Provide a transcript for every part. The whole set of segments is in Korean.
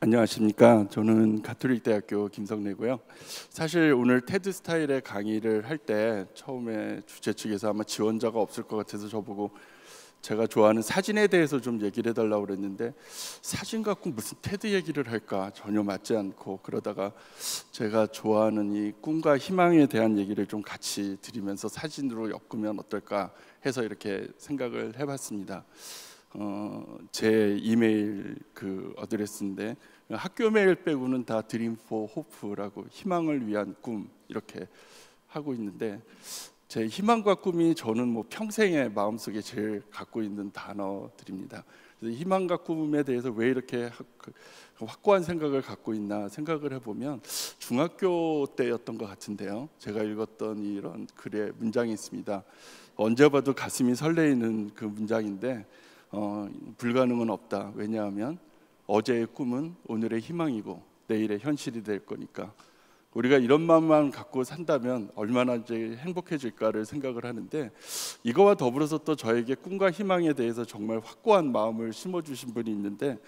안녕하십니까. 저는 가톨릭 대학교 김성래고요. 사실 오늘 테드 스타일의 강의를 할 때 처음에 주최 측에서 아마 지원자가 없을 것 같아서 저보고 제가 좋아하는 사진에 대해서 좀 얘기를 해달라고 그랬는데 사진 갖고 무슨 테드 얘기를 할까 전혀 맞지 않고 그러다가 제가 좋아하는 이 꿈과 희망에 대한 얘기를 좀 같이 드리면서 사진으로 엮으면 어떨까 해서 이렇게 생각을 해봤습니다. 어, 제 이메일 그 어드레스인데 학교 메일 빼고는 다 드림 포 호프라고 희망을 위한 꿈 이렇게 하고 있는데 제 희망과 꿈이 저는 뭐 평생의 마음속에 제일 갖고 있는 단어들입니다. 그래서 희망과 꿈에 대해서 왜 이렇게 그 확고한 생각을 갖고 있나 생각을 해보면 중학교 때였던 것 같은데요. 제가 읽었던 이런 글의 문장이 있습니다. 언제 봐도 가슴이 설레이는 그 문장인데 어, 불가능은 없다. 왜냐하면 어제의 꿈은 오늘의 희망이고 내일의 현실이 될 거니까 우리가 이런 마음만 갖고 산다면 얼마나 이제 행복해질까를 생각을 하는데 이거와 더불어서 또 저에게 꿈과 희망에 대해서 정말 확고한 마음을 심어주신 분이 있는데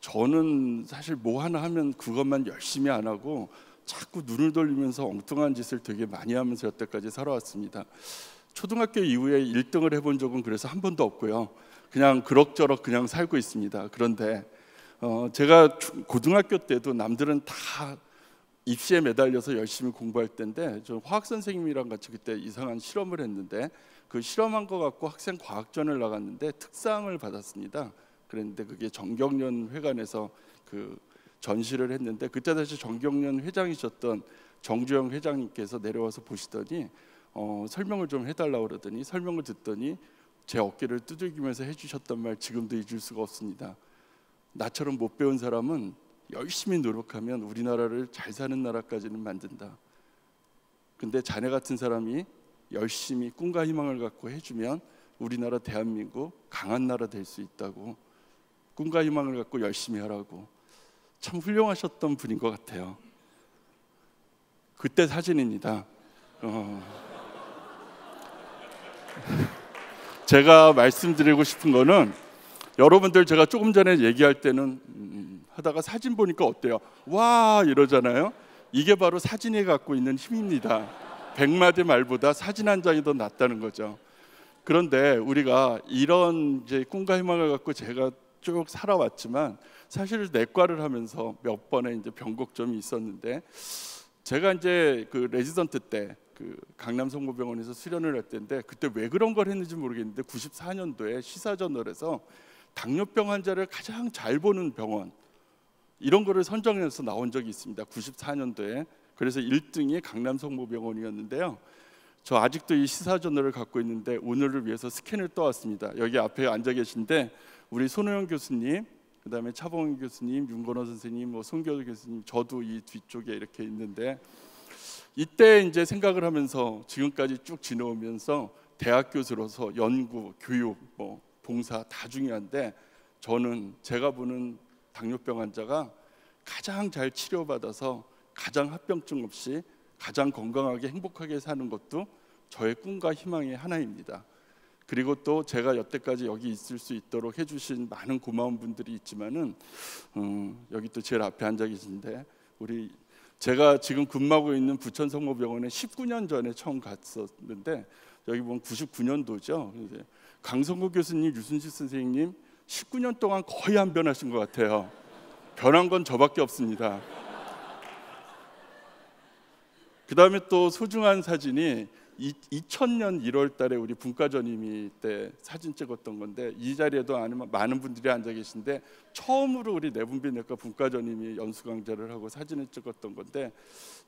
저는 사실 뭐 하나 하면 그것만 열심히 안 하고 자꾸 눈을 돌리면서 엉뚱한 짓을 되게 많이 하면서 여태까지 살아왔습니다. 초등학교 이후에 1등을 해본 적은 그래서 한 번도 없고요. 그냥 그럭저럭 그냥 살고 있습니다. 그런데 어, 제가 고등학교 때도 남들은 다 입시에 매달려서 열심히 공부할 때인데 저 화학 선생님이랑 같이 그때 이상한 실험을 했는데 그 실험한 거 갖고 학생 과학전을 나갔는데 특상을 받았습니다. 그랬는데 그게 정경련 회관에서 그 전시를 했는데 그때 다시 정경련 회장이셨던 정주영 회장님께서 내려와서 보시더니 어, 설명을 좀 해달라고 그러더니 설명을 듣더니 제 어깨를 두들기면서 해주셨던 말 지금도 잊을 수가 없습니다. 나처럼 못 배운 사람은 열심히 노력하면 우리나라를 잘 사는 나라까지는 만든다. 근데 자네 같은 사람이 열심히 꿈과 희망을 갖고 해주면 우리나라 대한민국 강한 나라 될 수 있다고 꿈과 희망을 갖고 열심히 하라고 참 훌륭하셨던 분인 것 같아요. 그때 사진입니다. 어. 제가 말씀드리고 싶은 거는 여러분들 제가 조금 전에 얘기할 때는 음, 하다가 사진 보니까 어때요? 와 이러잖아요. 이게 바로 사진이 갖고 있는 힘입니다. 백마디 말보다 사진 한 장이 더 낫다는 거죠. 그런데 우리가 이런 이제 꿈과 희망을 갖고 제가 쭉 살아왔지만 사실 내과를 하면서 몇 번의 이제 변곡점이 있었는데 제가 이제 그 레지던트 때 그 강남 성모병원에서 수련을 할 때인데 그때 왜 그런 걸 했는지 모르겠는데 94년도에 시사저널에서 당뇨병 환자를 가장 잘 보는 병원 이런 거를 선정해서 나온 적이 있습니다. 94년도에 그래서 1등이 강남 성모병원이었는데요. 저 아직도 이 시사저널을 갖고 있는데 오늘을 위해서 스캔을 떠왔습니다. 여기 앞에 앉아 계신데 우리 손호영 교수님, 그다음에 차봉 교수님, 윤건호 선생님, 뭐 송교도 교수님, 저도 이 뒤쪽에 이렇게 있는데 이때 이제 생각을 하면서 지금까지 쭉 지내오면서 대학 교수로서 연구, 교육, 뭐 봉사 다 중요한데 저는 제가 보는 당뇨병 환자가 가장 잘 치료받아서 가장 합병증 없이 가장 건강하게 행복하게 사는 것도 저의 꿈과 희망의 하나입니다. 그리고 또 제가 여태까지 여기 있을 수 있도록 해주신 많은 고마운 분들이 있지만은 음, 여기 또 제일 앞에 앉아 계신데 우리 제가 지금 근무하고 있는 부천 성모병원에 19년 전에 처음 갔었는데 여기 보면 99년도죠. 이제 강성구 교수님, 유순식 선생님 19년 동안 거의 안 변하신 것 같아요. 변한 건 저밖에 없습니다. 그 다음에 또 소중한 사진이 2000년 1월 달에 우리 분과전임이 때 사진 찍었던 건데 이 자리에도 많은 분들이 앉아 계신데 처음으로 우리 내분비내과 분과전임이 연수 강좌를 하고 사진을 찍었던 건데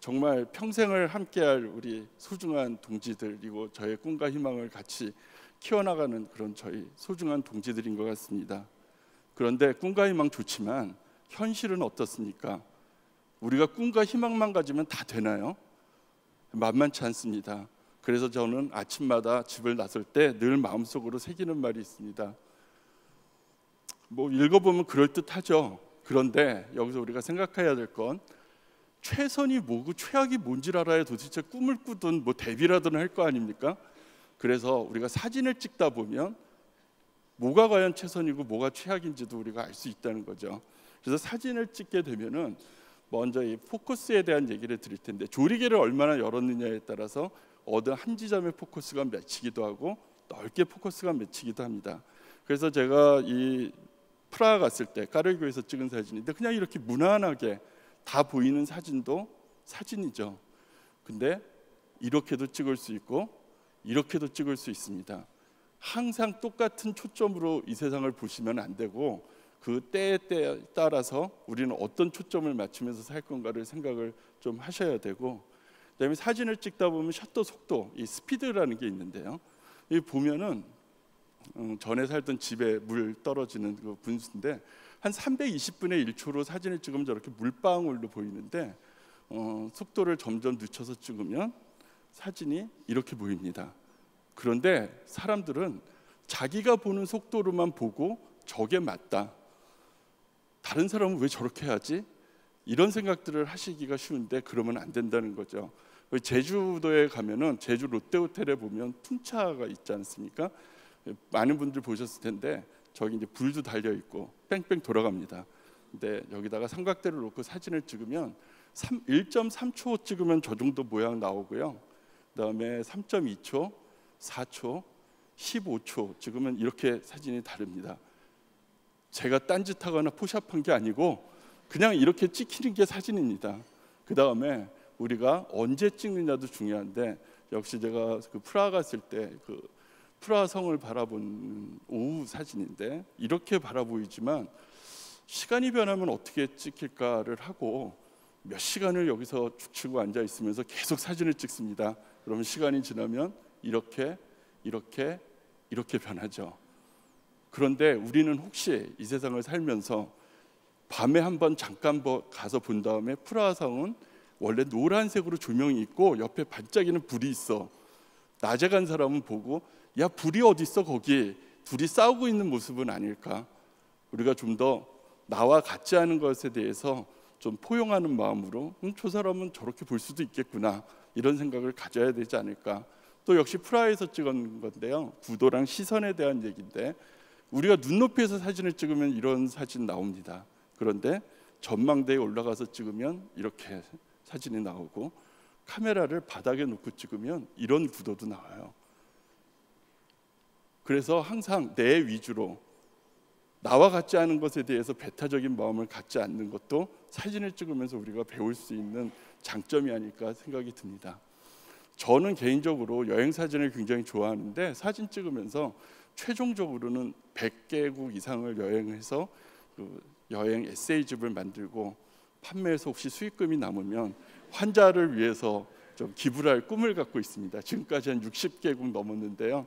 정말 평생을 함께할 우리 소중한 동지들이고 저의 꿈과 희망을 같이 키워나가는 그런 저희 소중한 동지들인 것 같습니다. 그런데 꿈과 희망 좋지만 현실은 어떻습니까? 우리가 꿈과 희망만 가지면 다 되나요? 만만치 않습니다. 그래서 저는 아침마다 집을 나설 때 늘 마음속으로 새기는 말이 있습니다. 뭐 읽어보면 그럴듯하죠. 그런데 여기서 우리가 생각해야 될 건 최선이 뭐고 최악이 뭔지 알아야 도대체 꿈을 꾸든 뭐 데뷔라든 할 거 아닙니까? 그래서 우리가 사진을 찍다 보면 뭐가 과연 최선이고 뭐가 최악인지도 우리가 알 수 있다는 거죠. 그래서 사진을 찍게 되면은 먼저 이 포커스에 대한 얘기를 드릴 텐데 조리개를 얼마나 열었느냐에 따라서 어느 한 지점에 포커스가 맺히기도 하고 넓게 포커스가 맺히기도 합니다. 그래서 제가 이 프라하 갔을 때 까르교에서 찍은 사진인데 그냥 이렇게 무난하게 다 보이는 사진도 사진이죠. 근데 이렇게도 찍을 수 있고 이렇게도 찍을 수 있습니다. 항상 똑같은 초점으로 이 세상을 보시면 안 되고 그 때에 따라서 우리는 어떤 초점을 맞추면서 살 건가를 생각을 좀 하셔야 되고 그다음에 사진을 찍다 보면 셔터 속도, 이 스피드라는 게 있는데요. 이 보면은 음, 전에 살던 집에 물 떨어지는 그 분수인데 한 320분의 1초로 사진을 찍으면 저렇게 물방울로 보이는데 어, 속도를 점점 늦춰서 찍으면 사진이 이렇게 보입니다. 그런데 사람들은 자기가 보는 속도로만 보고 저게 맞다. 다른 사람은 왜 저렇게 하지? 이런 생각들을 하시기가 쉬운데 그러면 안 된다는 거죠. 제주도에 가면은 제주 롯데호텔에 보면 풍차가 있지 않습니까? 많은 분들 보셨을 텐데 저기 이제 불도 달려 있고 뺑뺑 돌아갑니다. 근데 여기다가 삼각대를 놓고 사진을 찍으면 3, 1.3초 찍으면 저 정도 모양 나오고요. 그다음에 3.2초, 4초, 15초 찍으면 이렇게 사진이 다릅니다. 제가 딴짓하거나 포샵한 게 아니고 그냥 이렇게 찍히는 게 사진입니다. 그 다음에 우리가 언제 찍느냐도 중요한데 역시 제가 그 프라하 갔을 때 그 프라하 성을 바라본 오후 사진인데 이렇게 바라보이지만 시간이 변하면 어떻게 찍힐까를 하고 몇 시간을 여기서 죽치고 앉아 있으면서 계속 사진을 찍습니다. 그러면 시간이 지나면 이렇게 이렇게 이렇게 변하죠. 그런데 우리는 혹시 이 세상을 살면서 밤에 한번 잠깐 가서 본 다음에 프라하성은 원래 노란색으로 조명이 있고 옆에 반짝이는 불이 있어. 낮에 간 사람은 보고 야 불이 어디 있어 거기 둘이 싸우고 있는 모습은 아닐까? 우리가 좀 더 나와 같지 않은 것에 대해서 좀 포용하는 마음으로 음, 저 사람은 저렇게 볼 수도 있겠구나 이런 생각을 가져야 되지 않을까? 또 역시 프라하에서 찍은 건데요. 구도랑 시선에 대한 얘기인데 우리가 눈높이에서 사진을 찍으면 이런 사진 나옵니다. 그런데 전망대에 올라가서 찍으면 이렇게 사진이 나오고 카메라를 바닥에 놓고 찍으면 이런 구도도 나와요. 그래서 항상 내 위주로 나와 같지 않은 것에 대해서 배타적인 마음을 갖지 않는 것도 사진을 찍으면서 우리가 배울 수 있는 장점이 아닐까 생각이 듭니다. 저는 개인적으로 여행 사진을 굉장히 좋아하는데 사진 찍으면서 최종적으로는 100개국 이상을 여행해서 그 여행 에세이집을 만들고 판매해서 혹시 수익금이 남으면 환자를 위해서 좀 기부를 할 꿈을 갖고 있습니다. 지금까지 한 60개국 넘었는데요.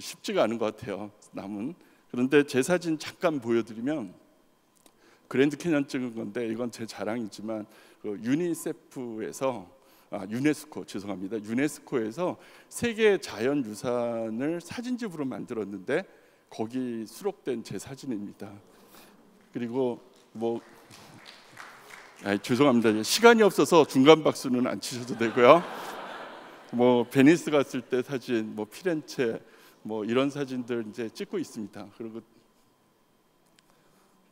쉽지가 않은 것 같아요. 남은 그런데 제 사진 잠깐 보여드리면 그랜드 캐년 찍은 건데 이건 제 자랑이지만 그 유니세프에서 아, 유네스코 죄송합니다. 유네스코에서 세계 자연 유산을 사진집으로 만들었는데 거기 수록된 제 사진입니다. 그리고 뭐 아, 죄송합니다. 시간이 없어서 중간 박수는 안 치셔도 되고요. 뭐 베니스 갔을 때 사진, 뭐 피렌체, 뭐 이런 사진들 이제 찍고 있습니다. 그리고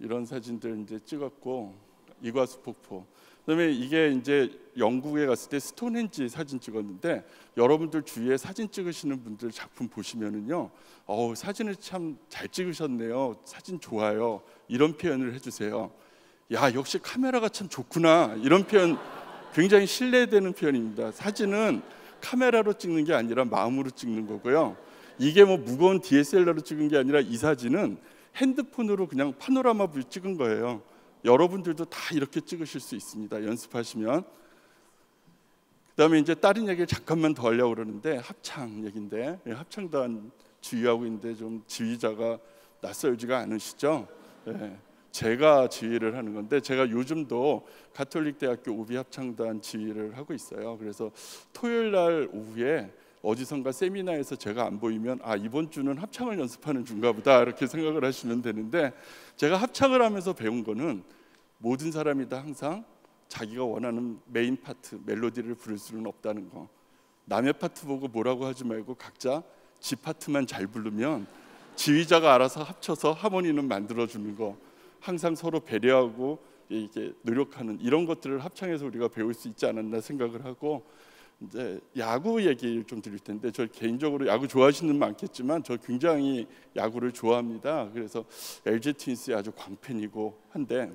이런 사진들 이제 찍었고 이과수 폭포. 그다음에 이게 이제 영국에 갔을 때 스톤헨지 사진 찍었는데 여러분들 주위에 사진 찍으시는 분들 작품 보시면은요, 어 사진을 참 잘 찍으셨네요. 사진 좋아요. 이런 표현을 해주세요. 야 역시 카메라가 참 좋구나. 이런 표현 굉장히 신뢰되는 표현입니다. 사진은 카메라로 찍는 게 아니라 마음으로 찍는 거고요. 이게 뭐 무거운 DSLR로 찍은 게 아니라 이 사진은 핸드폰으로 그냥 파노라마 뷰 찍은 거예요. 여러분들도 다 이렇게 찍으실 수 있습니다. 연습하시면. 그다음에 이제 다른 얘기를 잠깐만 더 하려고 그러는데 합창 얘긴데 예, 합창단 지휘하고 있는데 좀 지휘자가 낯설지가 않으시죠? 네. 제가 지휘를 하는 건데 제가 요즘도 가톨릭 대학교 오비 합창단 지휘를 하고 있어요. 그래서 토요일 날 오후에 어디선가 세미나에서 제가 안 보이면 아 이번 주는 합창을 연습하는 중가 보다 이렇게 생각을 하시면 되는데 제가 합창을 하면서 배운 거는 모든 사람이 다 항상 자기가 원하는 메인 파트 멜로디를 부를 수는 없다는 거 남의 파트 보고 뭐라고 하지 말고 각자 지 파트만 잘 부르면 지휘자가 알아서 합쳐서 하모니는 만들어 주는 거 항상 서로 배려하고 이게 노력하는 이런 것들을 합창해서 우리가 배울 수 있지 않았나 생각을 하고 이제 야구 얘기를 좀 드릴 텐데 저 개인적으로 야구 좋아하시는 분 많겠지만 저 굉장히 야구를 좋아합니다. 그래서 LG 트윈스의 아주 광팬이고 한데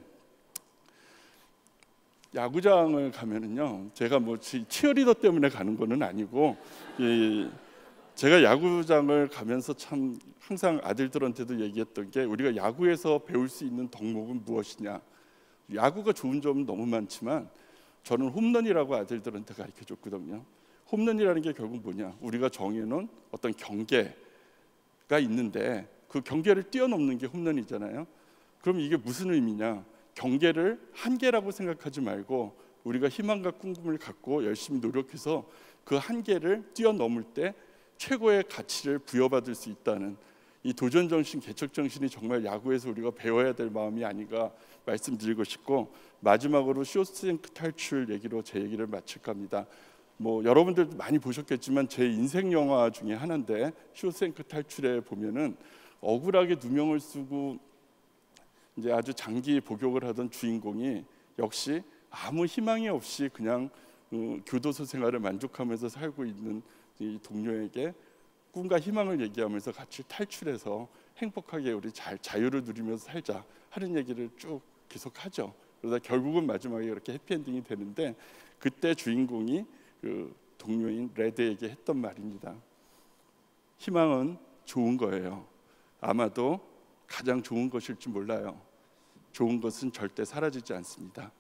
야구장을 가면은요 제가 뭐 치- 치어리더 때문에 가는 거는 아니고 이 제가 야구장을 가면서 참 항상 아들들한테도 얘기했던 게 우리가 야구에서 배울 수 있는 덕목은 무엇이냐? 야구가 좋은 점은 너무 많지만 저는 홈런이라고 아들들한테 가르쳐 줬거든요. 홈런이라는 게 결국 뭐냐? 우리가 정해놓은 어떤 경계가 있는데 그 경계를 뛰어넘는 게 홈런이잖아요. 그럼 이게 무슨 의미냐? 경계를 한계라고 생각하지 말고 우리가 희망과 꿈을 갖고 열심히 노력해서 그 한계를 뛰어넘을 때 최고의 가치를 부여받을 수 있다는 이 도전 정신, 개척 정신이 정말 야구에서 우리가 배워야 될 마음이 아닌가 말씀드리고 싶고 마지막으로 쇼스탱크 탈출 얘기로 제 얘기를 마칠까 합니다. 뭐 여러분들도 많이 보셨겠지만 제 인생 영화 중에 하나인데 쇼스탱크 탈출에 보면은 억울하게 누명을 쓰고 이제 아주 장기 복역을 하던 주인공이 역시 아무 희망이 없이 그냥 어, 교도소 생활을 만족하면서 살고 있는 이 동료에게 꿈과 희망을 얘기하면서 같이 탈출해서 행복하게 우리 잘 자유를 누리면서 살자 하는 얘기를 쭉 계속하죠. 그러다 결국은 마지막에 이렇게 해피엔딩이 되는데 그때 주인공이 그 동료인 레드에게 했던 말입니다. 희망은 좋은 거예요. 아마도 가장 좋은 것일지 몰라요. 좋은 것은 절대 사라지지 않습니다.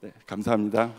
네, 감사합니다.